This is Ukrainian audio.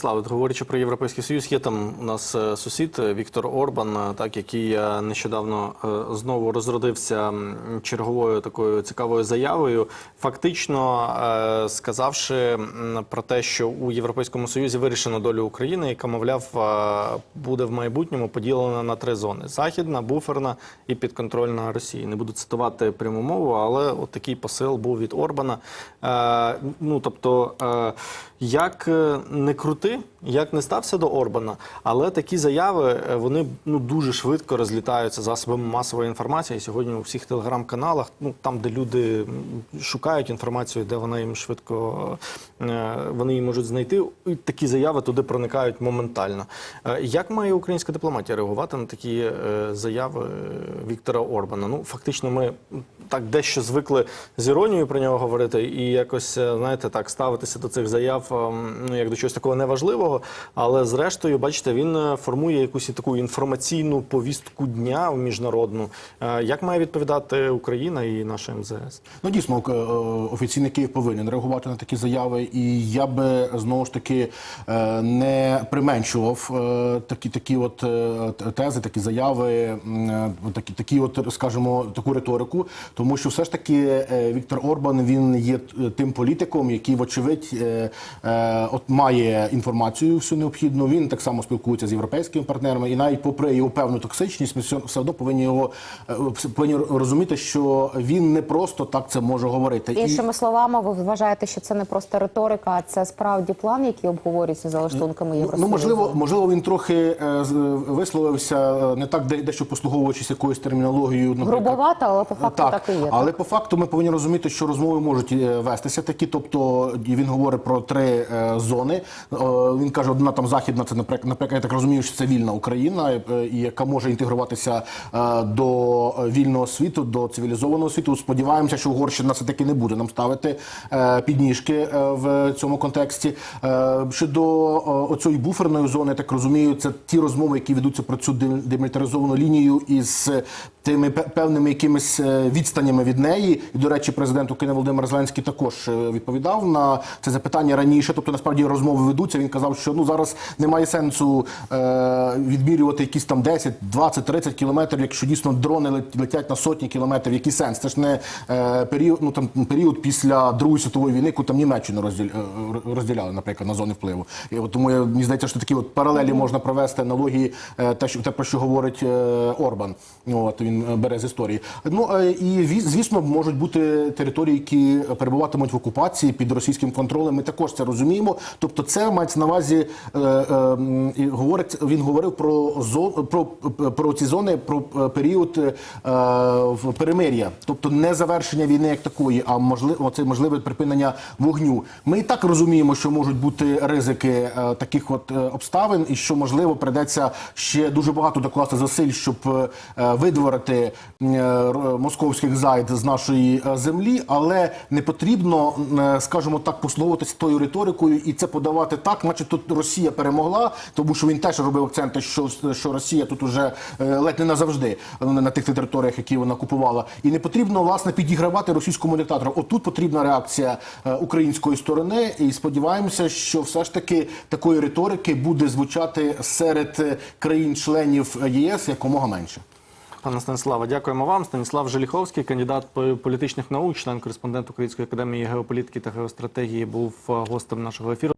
Слава, говорячи про європейський союз, є там у нас е, сусід е, Віктор Орбан, е, так який нещодавно знову розродився черговою такою цікавою заявою, фактично сказавши про те, що у європейському союзі вирішено долю України, яка мовляв буде в майбутньому поділена на три зони: західна, буферна і підконтрольна Росії. Не буду цитувати пряму мову, але от такий посил був від Орбана. Ну тобто, як не крути, як не стався до Орбана, але такі заяви е, вони ну дуже швидко розлітаються засобами масової інформації. Сьогодні у всіх телеграм-каналах, ну там, де люди шукають інформацію, де вона їм швидко е, вони її можуть знайти. і Такі заяви туди проникають моментально. Е, Як має українська дипломатія реагувати на такі заяви Віктора Орбана? Ну фактично, ми так дещо звикли з іронією про нього говорити, і якось знаєте, так ставитися до цих заяв, ем, ну як до чогось такого неважливого. Але зрештою, бачите, він е, формує якусь таку інформаційну повістку дня міжнародну. Е, Як має відповідати Україна і наша МЗС? Ну дійсно е, офіційний Київ повинен реагувати на такі заяви, і я би знову ж таки не применшував такі такі от тези, такі заяви, такі, такі, от скажімо, таку риторику, тому що все ж таки Віктор Орбан він є тим політиком, який, вочевидь, от має інформацію всю необхідну. Він так само спілкується з європейськими партнерами, і навіть попри його певну токсичність, ми все одно повинні його е, повинні розуміти, що він не просто так це може говорити. І- Іншими словами, ви вважаєте, що це не просто риторика, а це справді план, який обговорюється за лаштунками Євросоюзу? Ну, можливо, можливо, він трохи е, висловився е, не так, де- дещо послуговуючись якоюсь термінологією. грубовато, але по факту так, і є. але так? по факту ми повинні розуміти, що розмови можуть вестися такі. Тобто він говорить про три зони. Він каже, одна там західна, це наприклад, я так розумію, що це вільна Україна, е, яка може інтегруватися е, до вільного світу, до цивілізованого світу. Сподіваємося, що Угорщина все таки не буде нам ставити е, підніжки в цьому контексті. Щодо оцієї буферної зони, я так розумію, це ті розмови, які ведуться про цю демілітаризовану лінію із тими пе- певними якимись відстанями від неї. І, до речі, президент України Володимир Зеленський також відповідав на це запитання раніше. Тобто, насправді розмови ведуться. Він казав, що ну зараз немає сенсу е, відмірювати якісь там 10, 20, 30 кілометрів, якщо дійсно дрони летять на сотні кілометрів. Який сенс? Це ж не е, період, ну там період після Другої світової війни, коли там Німеччину розділ, е, розділяли, наприклад, на зони впливу. І от тому я, мені здається, що такі от паралелі можна провести аналогії, е, те, що те, про що говорить е, Орбан. От він е, бере з історії. Ну е, і звісно, можуть бути території, які перебуватимуть в окупації під російським контролем. Ми також це розуміємо. Тобто, це мається на увазі е, е, говорить. Він говорив про зон про, про ці зони, про е, період е, перемир'я, тобто не завершення війни як такої, а можливо це можливе припинення вогню. Ми і так розуміємо, що можуть бути ризики таких от обставин, і що можливо придеться ще дуже багато докласти зусиль, щоб видворити е, московських зайд з нашої землі, але не потрібно, е, скажімо так, послуговуватися тою риторикою і це подавати так, наче тут Росія перемогла, тому що він теж робив акценти, що, що Росія тут уже е, ледь не назавжди е, на тих територіях, які вона купувала. І не потрібно власне підігравати російському диктатору. Отут потрібна реакція е, української сторони, і сподіваємося, що все ж таки такої риторики буде звучати серед країн-членів ЄС якомога менше. Пане Станіславе, дякуємо вам. Станіслав Желіховський, кандидат політичних наук, член кореспондент Української академії геополітики та геостратегії, був гостем нашого ефіру.